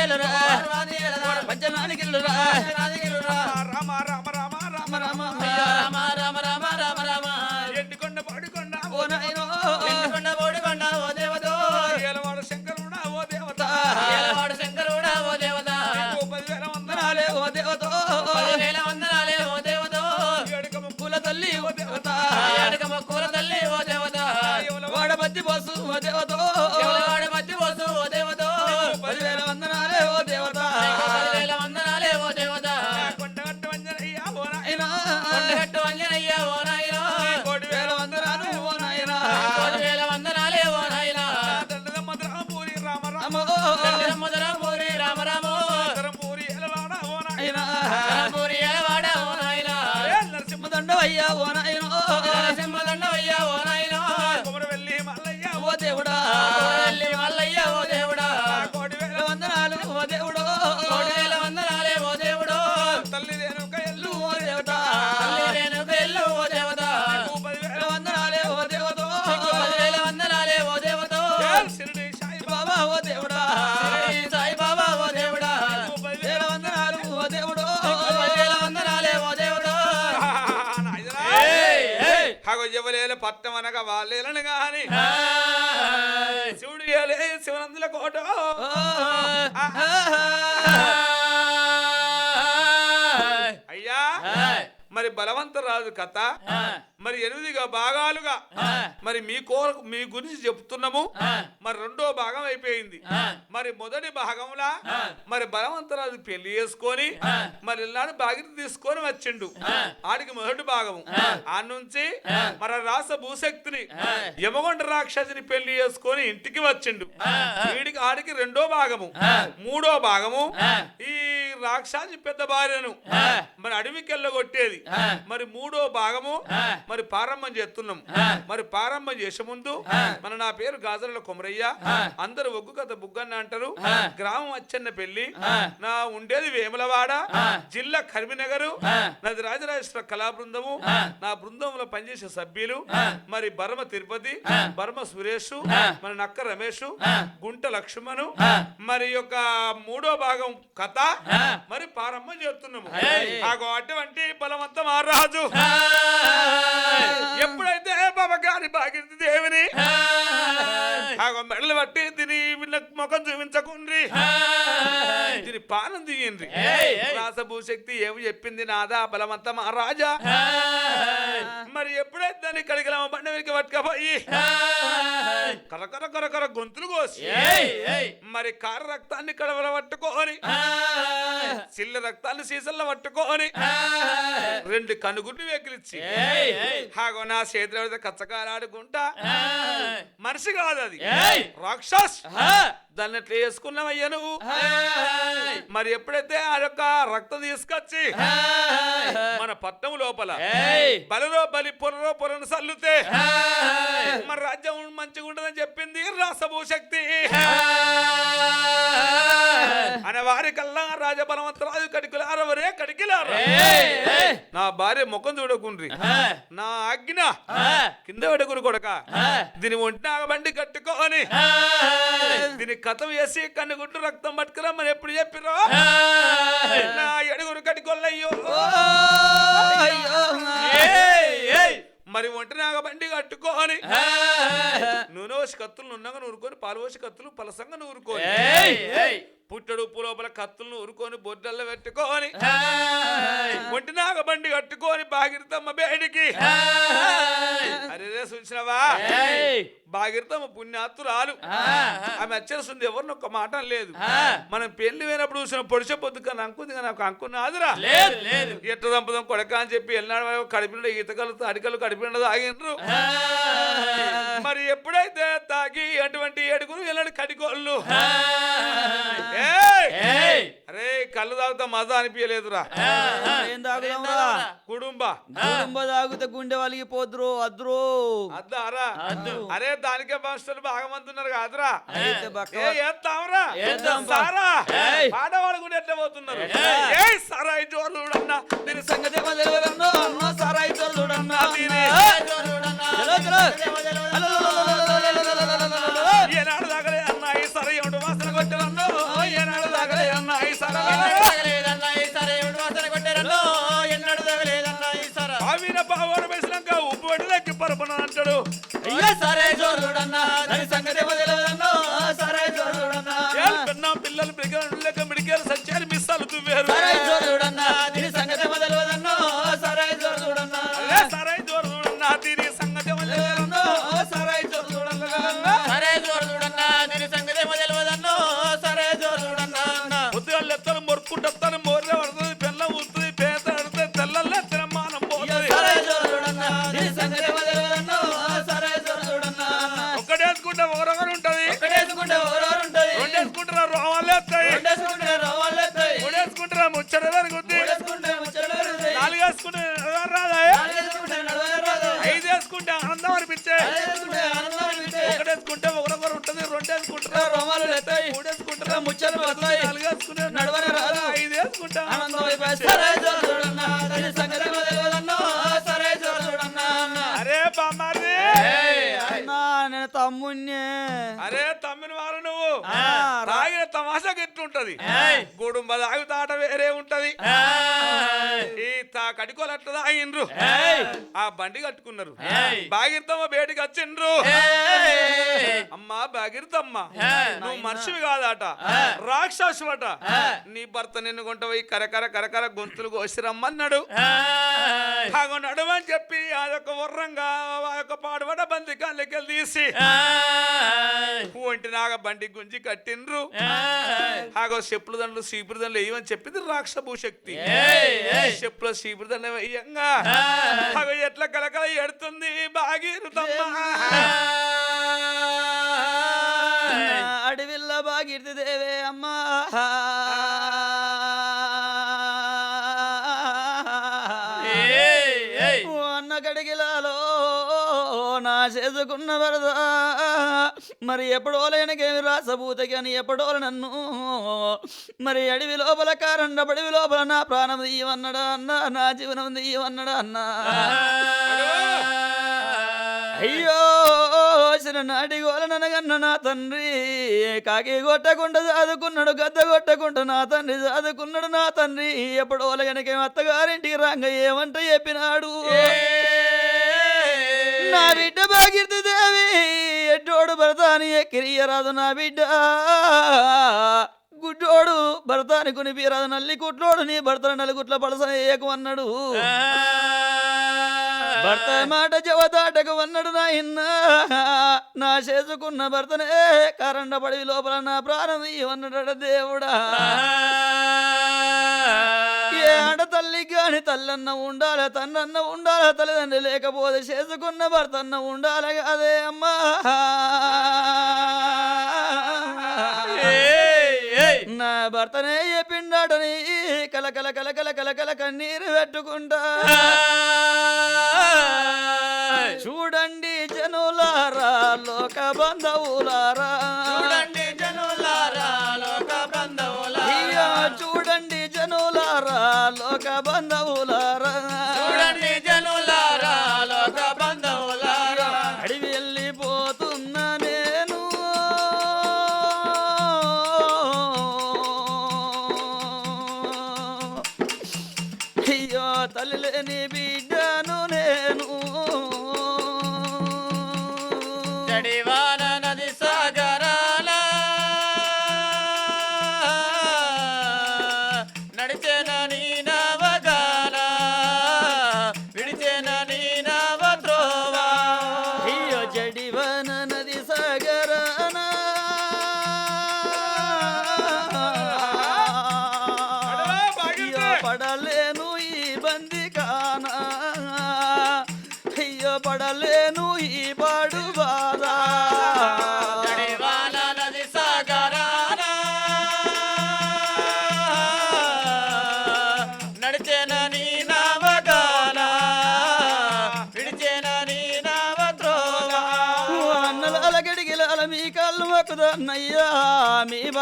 ఏలురా. పంచనానికి ఎల్లురా పంచనానికి ఎల్లురా రామ రామ రామ రామ రామ రామ రామ రామ రామ రామ ఎండికొండ పాడికొండ ఓ నాయనో ఎండుకొండ బోడికొండ ఓ దేవతో. ఏలవాడ శంకరుడా ఓ దేవత ఏలవాడు శంకరుడా ఓ దేవత ఓ పదివేల వందనాలే వందనాలే ఓ దేవతో పదివేల వందనాలే ఓ దేవతో ఏడుక ముక్కు పూల తల్లి ఓ దేవత. ఏడుక మొక్కుల తల్లి ఓ దేవత వాడ మధ్య పోసు ఓ దేవతో. కొండగట్టు వంజనయ్య ఓ నాయనా. కోటి వేల వందనాలు ఓ నాయనా. వందనాలే ఓ రామ రామ. రామ రామో. ధరంపూరి ఓ ఓ నాయనా. ఏ నరసింహ దండవయ్యా ఓ నాయనో. ఎవలేల పట్టం అనగా వాళ్ళేలను గాని. శివుడు శివనందుల కోట. మరి బలవంతరాజు కథ మరి ఎనిమిదిగా భాగాలుగా మరి మీ కో మీ గురించి చెప్తున్నాము మరి రెండో భాగం అయిపోయింది. మరి మొదటి భాగంలా మరి బలవంతరాజు పెళ్ళి చేసుకొని మరి ఇల్లాడు బాగిరి తీసుకొని వచ్చిండు. ఆడికి మొదటి భాగము. ఆ. నుంచి మరి రాస భూశక్తిని యమగొండ రాక్షసిని పెళ్ళి చేసుకొని ఇంటికి వచ్చిండు. వీడికి ఆడికి రెండో భాగము. మూడో భాగము. ఈ రాక్షసి పెద్ద భార్యను మరి అడవికి వెళ్ళగొట్టేది మరి మూడో భాగము మరి ప్రారంభం చేస్తున్నాం. మరి ప్రారంభం చేసే ముందు మన నా పేరు గాజర్ల కొమరయ్య. అందరు ఒగ్గు కథ బుగ్గన్న అంటారు. గ్రామం అచ్చన్న పెళ్ళి నా ఉండేది వేములవాడ జిల్లా కరీంనగర్ నాది రాజరాజేశ్వర కళా బృందము. నా బృందంలో పనిచేసే సభ్యులు మరి బర్మ తిరుపతి బర్మ సురేష్ మన నక్క రమేష్ గుంట లక్ష్మణు మరి యొక్క మూడో భాగం కథ. మరి ప్రారంభం చేస్తున్నాము. అటువంటి బలవంత మహారాజు ఎప్పుడైతే బాబా గారి భాగ్యత దేవిని మెడలు పట్టి వీళ్ళ ముఖం ప్రాణం తీయండి. రాసభూశక్తి ఏమి చెప్పింది నాదా? బలవంత మహారాజా మరి ఎప్పుడైతే దాన్ని కడిగిల బండి వెనక్కి పట్టుకపోయి? కరకర కరకర గొంతులు కోసి మరి కార రక్తాన్ని కడవల పట్టుకొని చిల్ల రక్తాన్ని సీసల్లో పట్టుకొని రెండు కనుగుడ్లు వెకిలిచ్చి హాగో నా చేతిలో పెడితే కచ్చకాలాడుకుంటా మనిషి కాదు అది. రాక్షస్. దాన్ని ఎట్లా వేసుకున్నావయ్యా నువ్వు? మరి ఎప్పుడైతే ఆ యొక్క రక్తం తీసుకొచ్చి మన పట్టణం లోపల బలిలో బలి పొరలో పొరను సల్లుతే మన రాజ్యం మంచిగా ఉండదని చెప్పింది రాసభూ శక్తి అనే వారి కల్లా రాజబలవంతరాజు కడికిలారవరే కడికిలార. నా భార్య ముఖం చూడకుండ్రి. నా ఆజ్ఞ కింద పెడకురు కొడక. దీని ఒంటి బండి కట్టుకోని దీని కథం వేసి కన్నుగుడ్డు రక్తం పట్టుకురమ్మని ఎప్పుడు చెప్పిరో నా ఎడుగురు కట్టుకోల్లయ్యో మరి ఒంటి బండి కట్టుకోని నూనె పోసి కత్తులు నున్నగా నూరుకొని పాలు పోసి కత్తులు పలసంగా నూరుకొని. పుట్టడు ఉప్పు లోపల కత్తులను ఊరుకొని బొడ్డల్లో పెట్టుకొని. ఒంటి బండి కట్టుకొని బాగిరితమ్మ బేడికి. అరే చూసినవా బాగిరితమ్మ పుణ్యాత్తురాలు. ఆమె వచ్చేస్తుంది ఎవరిని ఒక్క మాట లేదు మనం పెళ్ళి పోయినప్పుడు చూసిన పొడిచే పొద్దు కానీ అంకుంది కానీ నాకు లేదు ఎట్ట దంపదం కొడక అని చెప్పి వెళ్ళినాడు కడిపిన ఈతకలు అడికలు కడిపిన తాగిండ్రు మరి ఎప్పుడైతే తాగి అటువంటి ఏడుగురు వెళ్ళాడు కడికోళ్ళు! అరే కళ్ళు తాగుతా మజా అనిపించలేదురా. ఏం తాగుదాంరా కుటుంబ కుటుంబ తాగుతే గుండె వలిగి పోదురు అద్రు. అద్దారా అరే. దానికే మాస్టర్లు బాగా మంది ఉన్నారు కాదురా. అయితే బక్క ఏ ఏత్తాంరా ఏత్తాం బా. సారా? ఏయ్. పాడవాళ్ళు కూడా ఎట్లా పోతున్నారు? ఏయ్. ఏ సారా ఈ జోర్లు చూడన్నా దీని సంగతి తెలియదన్నో, సారాయి చూడన్నా. చలో, చలో. ఏనాడు తగలే అన్నాయి సరే ఏడు వాసన కొట్టేవన్ను ఏనాడు తగలే అన్నాయి సరే లేదన్నాయి సరే ఏడు వాసన కొట్టారన్ను ఎన్నడు తగలేదన్నాయి సరే. ఆవిన బావాడు వేసినాక ఉప్పు పడి తగ్గి పరపన అంటాడు. అయ్యా సరే జోరుడన్నా దాని సంగతి అరే తమ్మిన వారు నువ్వు. తాగిన తమాషా ఎట్లుంటది గుడుంబ తాగుతాట వేరే ఉంటది. ఈ తా కడుకోలు అట్లా తాగిండ్రు ఆ బండి కట్టుకున్నారు. బాగిరితమ్మ బయటికి వచ్చిండ్రు. అమ్మా బాగిరితమ్మ నువ్వు మనిషివి కాదట. రాక్షసువట. నీ భర్త నిన్ను కొంట పోయి కరకర కరకర గొంతులు కోసి రమ్మన్నాడు ఆగో నడవని చెప్పి ఆ యొక్క వర్రంగా ఆ యొక్క పాడుబడ బంది కళ్ళకెళ్ళి తీసి. ఒంటి నాగ బండి గుంజి కట్టిండ్రు. ఆగో చెప్పుల దండలు సీపురు దండలు వేయమని చెప్పింది రాక్ష భూశక్తి చెప్పుల సీపురు దండ వేయంగా ఆగో ఎట్లా కలకల ఎడుతుంది బాగిరుతమ్మ అడవిల్ల బాగిర్తి దేవే అమ్మా. ఓ అన్న కడిగిలాలో నా చేసుకున్న వరద. మరి ఎప్పుడో లేనికేమి రాసభూతకి అని ఎప్పుడో నన్ను. మరి అడవి లోపల కారండ అడవి లోపల నా ప్రాణం తీయమన్నాడా అన్న? నా జీవనం తీయమన్నాడా అన్నా? అయ్యో నాటి గోలనగన్న నా తండ్రి. కాకి కొట్టకుండా చదువుకున్నాడు గద్ద కొట్టకుండా నా తండ్రి చదువుకున్నాడు నా తండ్రి. ఎప్పుడు గనక అత్తగారింటికి రాంగ ఏమంట చెప్పినాడు. నా బిడ్డ బాగిర్తి దేవి. ఎట్టోడు భరతాని ఎక్కిరియరాదు నా బిడ్డ. గుడ్డోడు భర్తాని కొని పీరాదు నల్లి కుట్లోడు నీ భర్తను నలుగుట్ల పలసన ఏకు అన్నాడు భర్త మాట జవదాటకు అన్నాడు నాయన్న నా చేసుకున్న భర్తనే కరండ పడి లోపల నా ప్రాణం ఇవ్వన్నాడు దేవుడా. ఏ ఆడ తల్లి గాని తల్లన్న ఉండాలి తన్నన్న ఉండాలి తల్లిదండ్రి లేకపోతే చేసుకున్న భర్త అన్న ఉండాలి అదే అమ్మా. నా భర్తనే చెప్పిండాడని కల కల కల కల కల కల కన్నీరు పెట్టుకుంటా. చూడండి జనులారా లోక బంధువులారా. చూడండి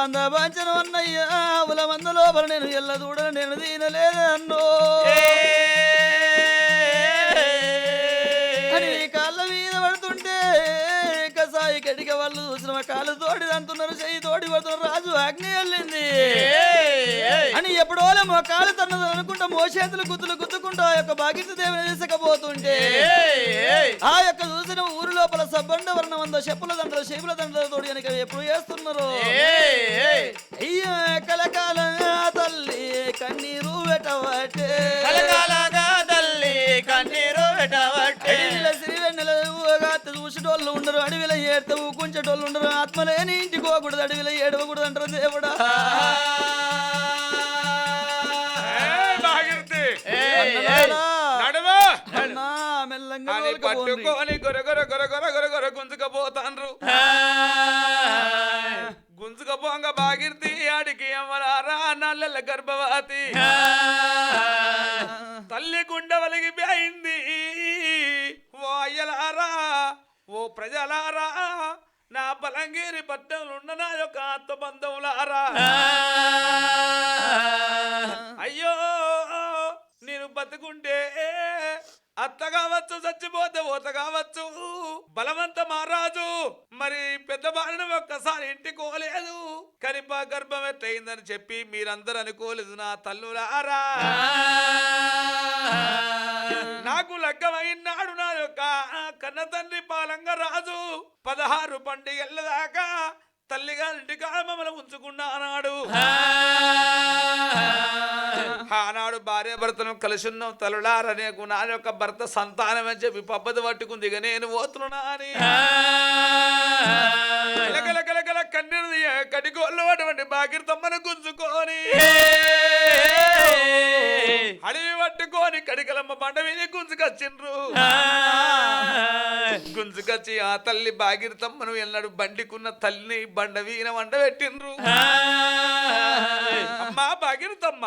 అంద బంధ పంచను అన్నయ్యా ఉల మంద లోపల నేను ఎల్ల దూడను నేను దీనలేదన్నో కడిగ వాళ్ళు చూసిన కాళ్ళు తోడి అంటున్నారు చెయ్యి తోడి పడుతున్నారు రాజు అగ్ని వెళ్ళింది అని ఎప్పుడో మా కాలు తన్నది అనుకుంటా మోచేతులు గుద్దులు గుద్దుకుంటూ ఆ యొక్క బాగిత దేవుని తీసుకపోతుంటే ఆ యొక్క చూసిన ఊరి లోపల సబ్బండ వర్ణం అందో చెప్పుల దండలు చెప్పుల దండలు తోడి వెనక ఎప్పుడు చేస్తున్నారు అయ్యో కలకాల తల్లి కన్నీరు పెట్టవట్టే కలకాలగా చూసేటోళ్ళు ఉండరు అడవిల ఏడితే ఊకుంచేటోళ్ళు ఉండరు. ఆత్మలేని ఇంటికి పోకూడదు అడవిల ఏడవకూడదు అంటారు దేవుడా. అన్నా, మెల్లంగా తోలుకపోండి. గుంజుకపోతాండ్రు. గుంజుకపోంగ బాగిర్తి ఆడికి అమ్మలారా నల్లెల గర్భవతి. ఎట్లయిందని చెప్పి మీరందరూ అనుకోలేదు నా తల్లులారా నాకు లగ్గమైనాడు నా యొక్క కన్న తండ్రి పాలంగ రాజు పదహారు పండుగల దాకా తల్లిగారింటి కామమల ఉంచుకున్నా అన్నాడు ఆనాడు భార్య భర్తను కలిసి ఉన్నాం తలులారనే నా యొక్క భర్త సంతానం అని చెప్పి పబ్బది పట్టుకుంది ఇక నేను పోతున్నా అని. కన్నీరు తీయ కటికోళ్ళు అటువంటి బాకిరితమ్మను గుంజుకొని. అడవి పట్టుకొని కడికలమ్మ బండ మీద గుంజుకొచ్చిండ్రు. గుంజుకొచ్చి ఆ తల్లి బాగిరితమ్మను ఎన్నడు బండికున్న తల్లిని బండ వీన వండ పెట్టిండ్రు. అమ్మా బాగిరితమ్మ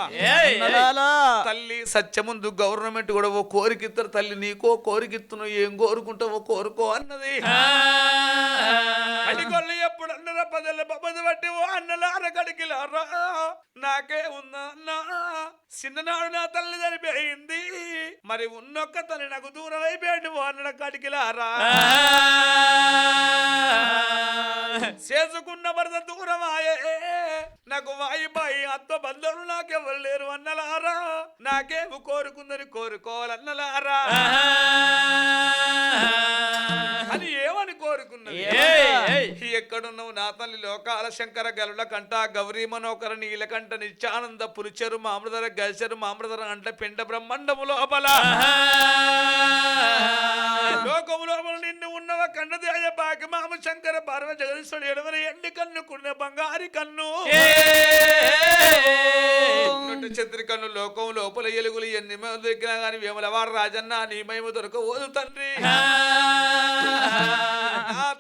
తల్లి సత్యముందు గవర్నమెంట్ కూడా ఓ కోరికిత్తరు తల్లి నీకో కోరికిత్తును ఏం కోరుకుంటావో కోరుకో అన్నది. అడిగొల్లు ఎప్పుడు అన్నరా పదల బొమ్మది బట్టి ఓ అన్నల కడికిలారా నాకే ఉన్నా అన్నా చిన్ననాడు నా తల్లి చనిపోయింది. మరి ఉన్నొక్క తల్లి నాకు దూరం అయిపోయాడు ఓ అన్నల కడికిలారా చేసుకున్న భర్త దూరమాయే నాకు వాయిబాయి అత్త బంధువులు నాకెవరు లేరు అన్నలారా నాకేమి కోరుకుందని కోరుకోవాలన్నలారా ఏయ్. ఎక్కడున్నావు? నా తల్లి లోకాల శంకర గలుల కంట గౌరీ మనోకర నీలకంఠ నిత్యానంద పులిచెరు మామృదర గల్చెరు మామృదర అంట పిండ బ్రహ్మాండము లోపల. లోకము లోపల నిన్ను ఉన్నవ కన్నదేయ బాకి మామ శంకర పార్వ జగదీశ్వరుడు ఎడవని ఎండి కన్ను కున్న బంగారి కన్ను. ఉన్నట్టు చంద్రి కన్ను లోకం లోపల ఎలుగులు ఎన్ని దొరికినా గాని వేములవాడు రాజన్న నీ మేము దొరకవోదు తండ్రి.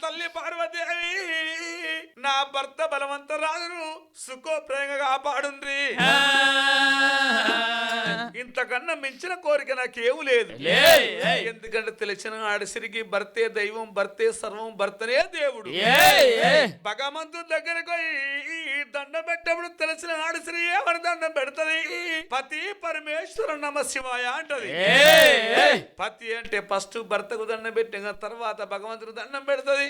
తల్లి పార్వదేవి నా భర్త బలవంత రాజును సుఖో ప్రేమ కాపాడుండ్రి ఇంతకన్నా మించిన కోరిక నాకేమూ లేదు. ఎందుకంటే తెలిసిన ఆడసిరికి భర్తే దైవం భర్తే సర్వం భర్తనే దేవుడు. భగవంతుడి దగ్గరకు దండం పెట్టినప్పుడు తెలిసిన ఆడసిరి ఏమని దండం పెడతది? పతి పరమేశ్వర నమ శివాయ అంటది. పతి అంటే ఫస్ట్ భర్తకు దండం పెట్టిన తర్వాత భగవంతుడు దండం పెడతది.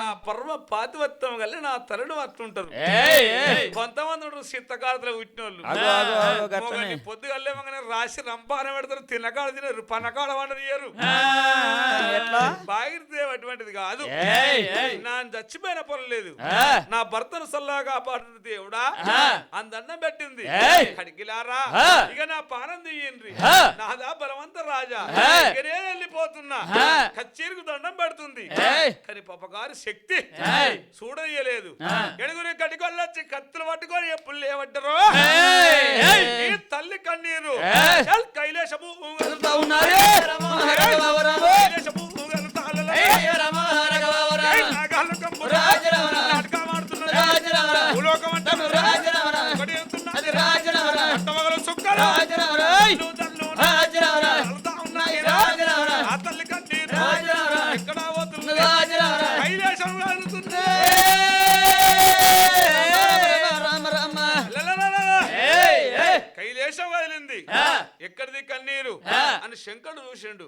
ఆ పర్వ పాతివత్వం కలిగి నా ఏయ్, ఏయ్. కొంతమంది ఉంటారు శీతకాలతలో పుట్టిన వాళ్ళు పొద్దుగల్లేమగానే రాసి రంపాన పెడతారు తినకాడ తినరు పనకాడ వండరు బాగిరితే అటువంటిది కాదు. నా చచ్చిపోయిన పని లేదు. నా భర్తను సల్లా కాపాడుతుంది దేవుడా. అందన్నం పెట్టింది. కడిగిలారా. ఇక నా పానం తీయండి. నాదా బలవంత రాజా. ఇక నేను వెళ్ళిపోతున్నా. కచ్చేరికి దండం పెడుతుంది. కానీ పాపగారి శక్తి. ఆ. ఎడుగురి కటికొల్లొచ్చి కత్తులు పట్టుకొని ఎప్పుడు. ఈ తల్లి కన్నీరు. కైలాసము కైలాసము ఊగలుతాలలో. ఎక్కడిది కన్నీరు. అని శంకరుడు చూసిండు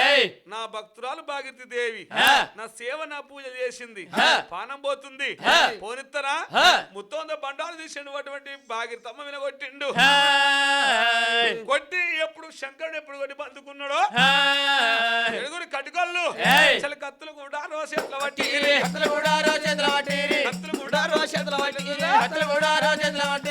ఏయ్. నా భక్తురాలు భాగీరథి దేవి. నా సేవ నా పూజ చేసింది. పానం పోతుంది. పోనిత్తరా. ముత్తొంద బండాలు తీసిండు అటువంటి భాగీరథమ్మ వినగొట్టిండు. కొట్టి ఎప్పుడు శంకరుడు ఎప్పుడు కొట్టి బందుకున్నాడో ఏయ్. ఎడుగురి కటుకళ్ళు. అసలు కత్తులు కూడా రోసేట్ల వట్టి కత్తులు కూడా రోజేతుల పట్టిరి. కత్తులు కూడా కత్తులు రోజేతుల? అరవై, కత్తులు కూడా చేత పట్టి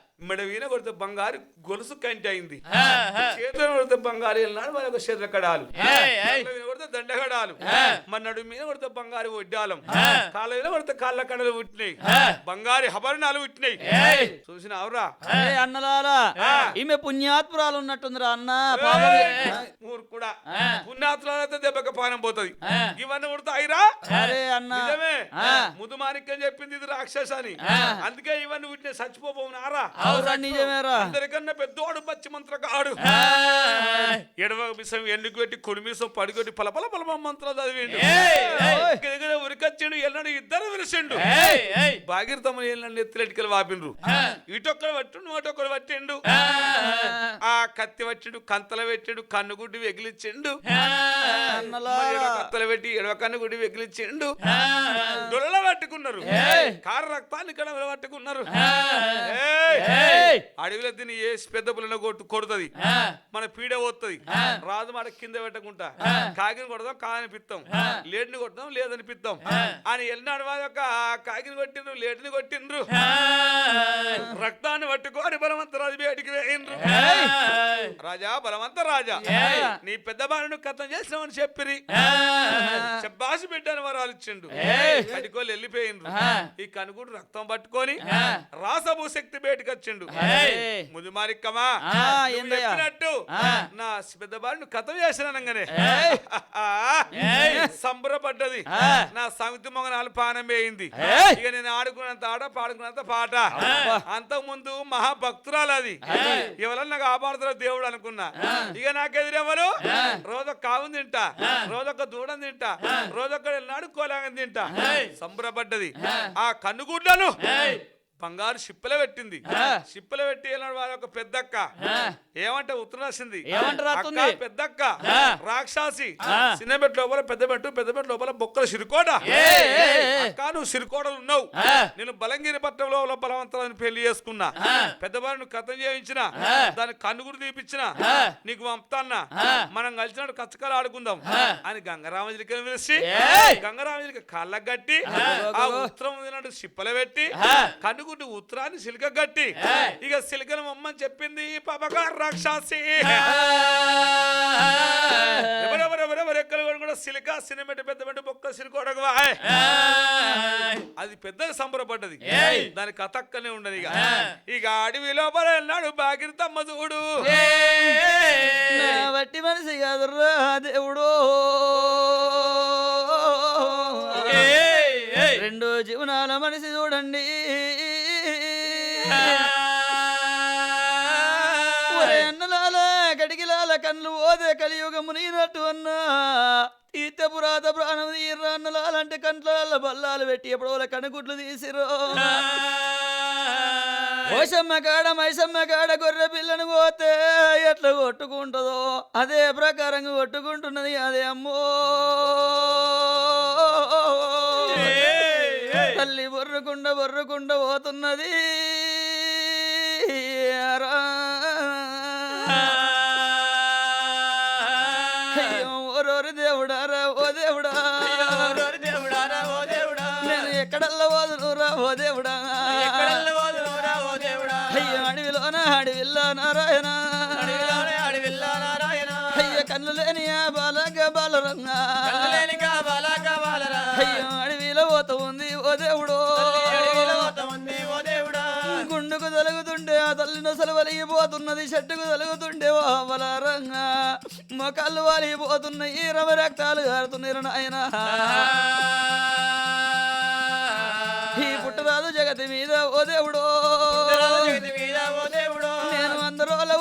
ఆ. మెడ వీణ కొడితే బంగారు గొలుసు కంటి అయింది. చేతులు కొడితే బంగారు వెళ్ళినాడు మన చేతుల కడాలు ఏయ్, ఏయ్. కాళ్ళ మీద కొడితే దండగడాలు ఆ. మన నడు మీద కొడితే బంగారు వడ్డాలం ఆ. కాళ్ళ మీద కొడితే కాళ్ళ కడలు పుట్టినాయి. బంగారు హబరణాలు పుట్టినాయి. చూసిన అవరా అన్నలారా. ఈమె పుణ్యాత్పురాలు ఉన్నట్టుందిరా అన్న కూడా అయితే దెబ్బకి పానం పోతుంది. ఇవన్నీ కొడతాయిరా అరే అన్న. ముదు మాణిక్యం చెప్పింది ఇది రాక్షస అని ఆ. అందుకే ఇవన్నీ పుట్టిన చచ్చిపోబోనారా నిజమేరా. అందరికన్నా పెద్దోడు పచ్చి మంత్రగాడు ఏయ్. ఎడవ మిసం ఎన్నుకు పెట్టి కుడి మిసం పడికొట్టి పలపల పలప మంత్రాలు చదివిండు. దగ్గర ఉరికొచ్చిండు ఎన్నడు ఇద్దరు ఏయ్. భాగీరథమ్మ ఎల్లండి ఎత్తులెట్టుకెళ్ళి వాపిండ్రు. ఇటొక్కడు పట్టిండు అటొక్కడు పట్టిండు. ఆ. కత్తి పట్టిండు కంతల పెట్టిండు కన్నుగుడ్డి వెగిలిచ్చిండు కత్తలు పెట్టి ఎడవ కన్నుగుడ్డి వెగిలిచ్చిండు. దొరల పట్టుకున్నారు. కారు రక్తాన్ని ఇక్కడ పట్టుకున్నారు ఆ. ఏయ్. ఏయ్. అడవిలో తిని ఏ పెద్ద పుల్లని కొట్టు కొడుతుంది. మన పీడ పోతుంది రాజు మాట కింద పెట్టకుండా కాకిని కొడదాం కానిపిస్తాం లేటిని కొడదాం లేదనిపిస్తాం అని వెళ్ళినాడు వాళ్ళ యొక్క కాకిని కొట్టిండ్రు లేటిని కొట్టిండ్రు. రక్తాన్ని పట్టుకొని బలవంత రాజు బయటికి రాజా బలవంత రాజా. నీ పెద్ద బాలను కథం చేసినామని చెప్పిరి. చెప్పాసి బిడ్డని వరాలు ఇచ్చిండు. కడుకోలు వెళ్ళిపోయిండ్రు. ఈ కనుగుడు రక్తం పట్టుకొని. రాసభూ శక్తి బయటకు వచ్చిండు చేసిండు ఏయ్. ముది మారిక్కమా ఆ, నువ్వు ఏందయ్యా? చెప్పినట్టు. నా పెద్ద బారిని కథం చేసినానంగానే సంబరపడ్డది. నా సంగతి మొగనాలు పానం వేయింది. ఇక నేను ఆడుకున్నంత ఆట పాడుకున్నంత పాట అంతకు ముందు మహాభక్తురాలు అది ఎవరన్నా కాపాడుతారో దేవుడు అనుకున్నా. ఇక నాకెదిరెవరు రోజొక్క కావుని తింటా. రోజొక్క దూడం తింటా. రోజొక్క నడుకోలేగని తింటా. సంబరపడ్డది. ఆ. కన్నుగుడ్లను బంగారు షిప్పలో పెట్టింది. షిప్పలో పెట్టి వెళ్ళినాడు వారి ఒక పెద్దక్క. ఏమంటే ఉత్తరం రాసింది. పెద్దక్క రాక్షసి చిన్న బెట్ లోపల పెద్ద బెట్టు పెద్ద బెట్ లోపల బొక్కల సిరికోట. అక్క నువ్వు సిరికోటలు ఉన్నావు. నేను బలంగిరి పట్టణంలో బలవంతరాన్ని పెళ్ళి చేసుకున్నా. పెద్దవారు నువ్వు కథం చేయించిన. దాని కన్నుగుడు తీపిచ్చిన. నీకు పంపుతాన్నా. మనం కలిసినట్టు కచ్చకాలు ఆడుకుందాం. అని గంగరామజలికి పిలిచి గంగరామజలికి కళ్ళకు కట్టి ఆ. ఉత్తరం తినట్టు సిప్పలు పెట్టి కన్నుగుడ్డు ఉత్తరాన్ని సిలిక కట్టి ఇక సిలికను మమ్మని చెప్పింది పబగారు రాక్షసి. ఎవరెవరెవరెవరు ఎక్కడ కూడా సిలిక సినిమెట్ పెద్ద పెద్ద బొక్క సిరికోడగవా అది పెద్దది సంబరపడ్డది. దాని కథక్కనే ఉండదు ఇక. ఇక అడవి లోపల వెళ్ళాడు బాగిరి తమ్మ చూడు. నా వట్టి మనిషి కాదురా దేవుడు. రెండు జీవనాల మనిషి చూడండి. ఒరే అన్నలాల గడిగిలాల కళ్ళు ఓదే కలియుగము నీనట్టు అన్నా. ఈత పురాత ప్రాణం తీర్రా అన్నలాలంటే కంట్ల బల్లాలు పెట్టి ఎప్పుడో కనుగుడ్లు తీసిరో ఓషమ్మ కాడ మైసమ్మ కాడ గొర్రె పిల్లను పోతే ఎట్లా కొట్టుకుంటుందో అదే ప్రకారంగా కొట్టుకుంటున్నది అదే అమ్మో. బొర్రకుండ బొర్రకుండ పోతున్నది. ఓరోరి దేవుడా రా ఓ దేవుడా. నేను ఎక్కడల్లా వదులురా ఓ దేవుడా. అయ్యో అడవిలోన అడవిల్లా నారాయణ. అయ్యో కన్ను లేని ఆ బాలక బాలరంగా. నొసలు వలిగిపోతున్నది చెట్టుకు తలుగుతుంటే ఓ బలరంగా మొక్కలు వాలిపోతున్నాయి రవ రక్తాలు కారుతున్నాయి నాయన. ఈ పుట్టరాదు జగతి మీద ఓ దేవుడు. నేను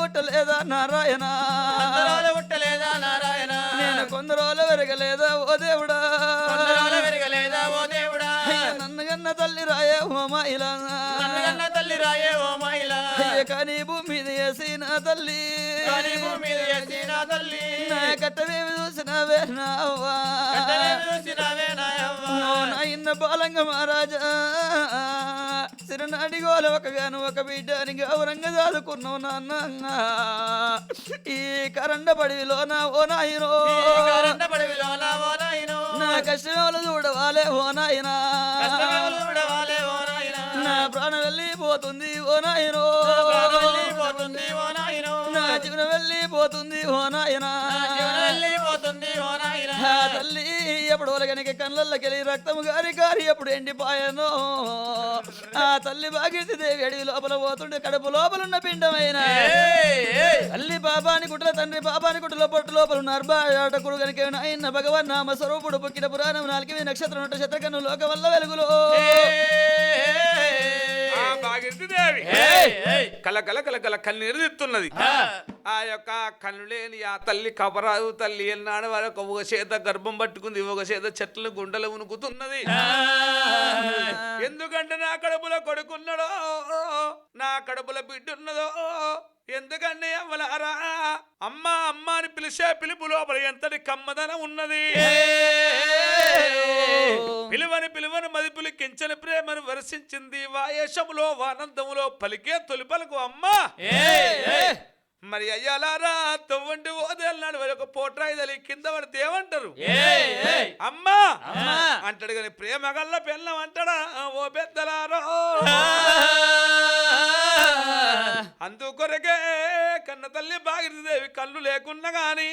పుట్టలేదా నారాయణ? పుట్టలేదా నారాయణ? నేను కొందరోల వెరగలేదా ఓ దేవుడా? పెరగలేదా ఓ దేవుడా? అయ్య నన్ను కన్న తల్లి రాయే ఓ మాయిలా నన్నగన్న తల్లి రాయే ఓ మహిళ. కానీ భూమి వేసి నా తల్లి. కాని భూమి వేసి నా తల్లి. నా కట్టవేమి చూసినవే నా అవ్వా. కట్టలేని చూసినావే నాయవ్వ. ఓ నా ఇన్న బాలంగ మహారాజా. సిరనాటి గోల ఒకగాను ఒక బిడ్డని గౌరంగా చదువుకున్నావు నాన్న. ఈ కరండ పడివిలో నా ఓ నాయనో. కారండ పడవిలోన ఓ నాయనో. నా కష్టమేలు చూడవాలే ఓ నాయనా. నా ప్రాణం వెళ్ళిపోతుంది ఓ నాయనో. నా జీవనం వెళ్ళిపోతుంది ఓ నాయనా వెళ్ళిపోతుంది ఓ నాయనా. తల్లి ఎప్పుడు కనుక కళ్ళల్లోకెళ్ళి రక్తము గారి గారి ఎప్పుడు ఎండిపోయాను ఆ తల్లి భాగ్యతి దేవి అడవి లోపల పోతుండే కడుపు లోపల ఉన్న పిండమైన. తల్లి పాపాని కుట్ల తండ్రి పాపాని కుట్ల పొట్టు లోపల ఉన్న అర్బాటకుడు కనుక ఆయన భగవన్ నామ స్వరూపుడు పుక్కిన పురాణం నాలుగు నక్షత్రం నట శతకన్ను లోక వల్ల వెలుగులో ఆ బాగిరిది దేవి ఏయ్, ఏయ్. కల కల కల కల కన్నీరు తిత్తున్నది. ఆ. యొక్క కన్ను లేని ఆ తల్లి కబరాదు తల్లి ఎన్నాడు వారి ఒక చేత గర్భం పట్టుకుంది ఒక చేత చెట్లు గుండెలు ఉనుకుతున్నది. ఎందుకంటే నా కడుపులో కొడుకున్నాడో నా కడుపులో బిడ్డ ఉన్నదో ఎందుకంటే అవ్వలారా అమ్మ అమ్మ అని పిలిచే పిలుపు లోపల ఎంతటి కమ్మదనం ఉన్నది? పిలువని పిలువని మదిపులు కించని ప్రేమను వర్షించింది వాయేషములో ఆనందములో పలికే తొలిపలకు అమ్మా. అమ్మ మరి అయ్యాలారా తవ్వండి ఓదేళ్ళనాడు వారి ఒక పోట్రాయి తల్లి కింద పడితే ఏమంటారు. అమ్మా. అంటాడు కానీ ప్రేమ గల్ల పెళ్ళం అంటాడా? ఓ పెద్దలారో! అందుకొరకే కన్న తల్లి బాగిరిదేవి కళ్ళు లేకున్నా గాని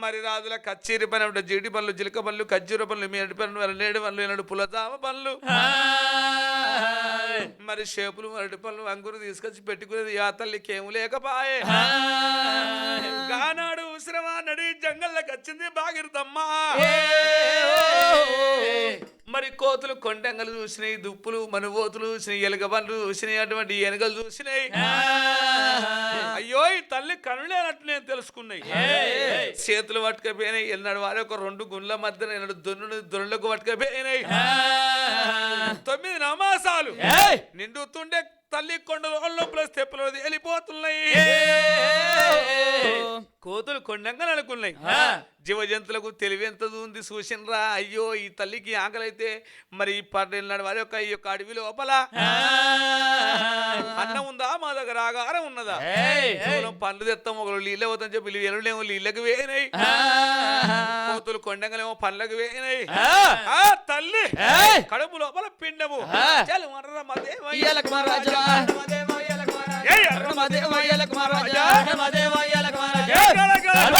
మరి రాజుల కచ్చేరి పని జీడి పనులు జిలక పనులు ఖర్జూర పనులు మేడి పనులు నేడు పనులు ఎన్నడు పులజామ పనులు. మరి షేపులు మరటి పనులు అంకురు తీసుకొచ్చి పెట్టుకునేది ఆ తల్లికి ఏం లేకపాయే. గానాడు ఉసిరమా నడి జంగల్లోకి వచ్చింది బాగిరుతమ్మా మరి కోతులు కొండంగలు చూసినాయి దుప్పులు మనుబోతులు చూసినాయి ఎలుక బండ్లు చూసినాయి అటువంటి ఎనగలు చూసినాయి. అయ్యో ఈ తల్లి కనులేనట్టు నేను తెలుసుకున్నాయి. చేతులు పట్టుకపోయినాయి ఎన్నడు వారి ఒక రెండు గుండ్ల మధ్యన ఎన్నడు దొన్ను దొన్నులకు పట్టుకపోయినాయి. తొమ్మిది నమాసాలు. నిండుతుండే తల్లి కొండలో ప్లస్ తెప్పులు వెళ్ళిపోతున్నాయి కోతులు కొండంగా అనుకున్నాయి. జీవ జంతువులకు తెలివి ఎంత ఉంది చూసినరా? అయ్యో ఈ తల్లికి ఆకలైతే మరి ఈ పన్నెండు వారి యొక్క ఈ యొక్క అడవి లోపల అన్నం ఉందా? మా దగ్గర ఆగారం ఉన్నదా? పండ్లు తెస్తాం ఒకరు నీళ్ళు అవుతాం చెప్పి ఎరువులేమో నీళ్ళకి వేయినాయి కోతులు కొండంగలేమో పండ్లకు వేయినాయి ఆ. తల్లి కడుపు లోపల పిండము. చలు మర్ర మదేవ ఇయ్యాలకు మహారాజా. ఇయ్యాలకు మహారాజా. రమదేవ ఇయ్యాలకు మహారాజా. ఏయ్ గల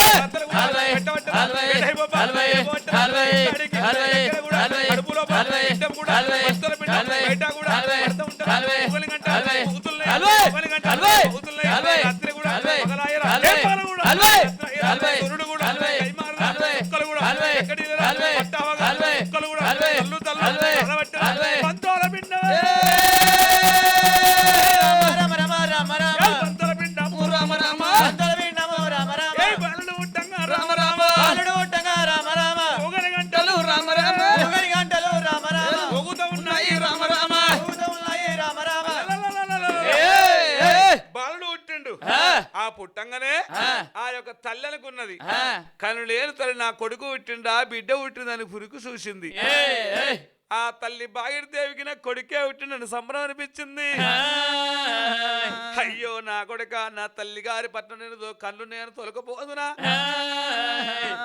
పుట్టంగానే ఆ. యొక్క తల్లి అనుకున్నది. కను లేని తల్లి నా కొడుకు పుట్టిండా బిడ్డ పుట్టిందని పురుకు చూసింది. ఆ తల్లి బాగిరిదేవికి నా కొడుకే పుట్టిండని సంబరం అనిపించింది. అయ్యో నా కొడుక నా తల్లి గారి పట్నం నేను కళ్ళు నేను తొలకపోదునా.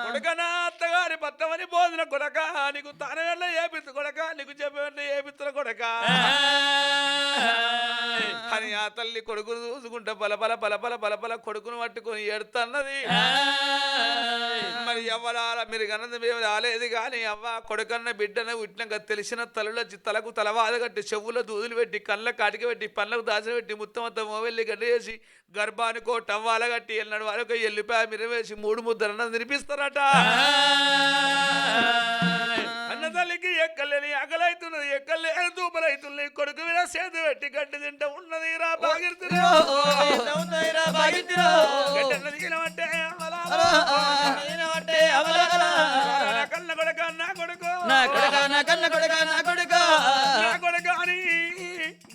కొడుక నా అత్తగారి పట్టమని పోదున కొడక నీకు తన వెళ్ళ ఏపిత్తు కొడక నీకు చెప్పే ఏపిత్తున కొడక. అని ఆ తల్లి కొడుకును చూసుకుంటా పలపల పలపల పలపల కొడుకును పట్టుకొని ఎడుతన్నది. మరి ఎవ్వరాల మీరు కన్నది మేము రాలేదు కానీ అవ్వ కొడుకన్న బిడ్డన పుట్టినాక తెలిసిన తల్లుల తలకు తలవాద కట్టి చెవుల దూదులు పెట్టి కళ్ళ కాటికి పెట్టి పళ్ళకు దాచిన పెట్టి ముత్తం అంతా మోవెల్లి గడ్డ చేసి గర్భానికో టవ్వాల కట్టి ఎన్నడు వరకు ఎల్లిపాయ మిరవేసి మూడు ముద్దరన్న తినిపిస్తారట. ఆయ్. అన్న తల్లికి ఎక్కలేని అగలైతున్నది ఎక్కలేని దూపలైతున్నాయి కొడుకు మీద సేదు పెట్టి గడ్డి తింట ఉన్నది రా బాగిరుతున్నా కొడుక నా కొడుకు నా కన్న కొడుక నా కొడుక. నా కొడుక అని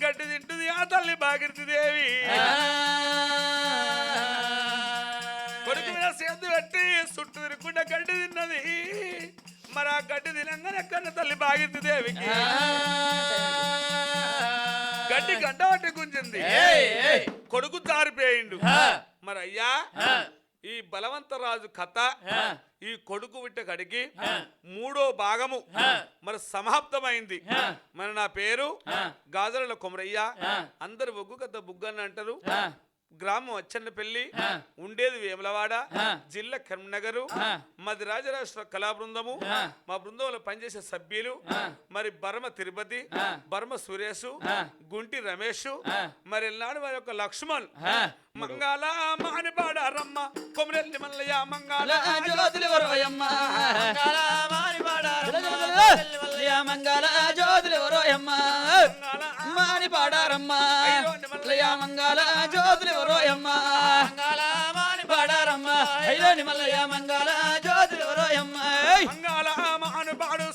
గడ్డి తింటుంది ఆ తల్లి బాగిరుతి దేవి. కొడుకు మీద సేదు పెట్టి చుట్టూ తిరుగుకుంటే గడ్డి తిన్నది. మరి ఆ గడ్డి తినంగానే కన్న తల్లి బాగిరుతి దేవికి. గడ్డి గడ్డ పట్టి గుంజింది. కొడుకు జారిపోయిండు. ఆ. మరి అయ్యా. ఈ బలవంతరాజు కథ. ఈ కొడుకు విట్ట కడిగి. మూడో భాగము. మరి సమాప్తమైంది. మరి నా పేరు. గాజరల కొమరయ్య. అందరు బొగ్గు కథ బుగ్గని అంటారు. గ్రామం అచ్చన్నపల్లి. ఉండేది వేములవాడ. జిల్లా కరీంనగర్. మాది రాజరాష్ట్ర కళా బృందము. మా బృందంలో పనిచేసే సభ్యులు. మరి బర్మ తిరుపతి. బర్మ సురేష్. గుంటి రమేష్. మరి ఎల్లాడు వారి యొక్క లక్ష్మణ్. మంగాళ మానిపాడ రమ్మ కొమరెల్లి మల్లయ్య మంగాళ జ్యోతులు మంగళ మానిపాడారమ్మ. జ్యోతులు వరోయమ్మ మాని పాడారమ్మా యా మంగళ జ్యోతులు వరోయమ్మ మంగళ మానిపాడారమ్మ. పాడారమ్మ ఐలోని మంగళ జ్యోతులు వరోయమ్మ మంగాళ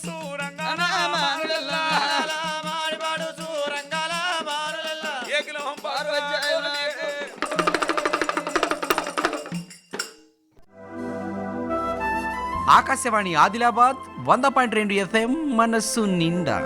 సూరంగా మానులల్లా. మంగళ మానిపాడు సూరంగళ మానులల్ల. ఏకలం ఆకాశవాణి ఆదిలాబాద్ వంద పాయింట్ రెండు ఎఫ్ఎం మనస్సు నిండా.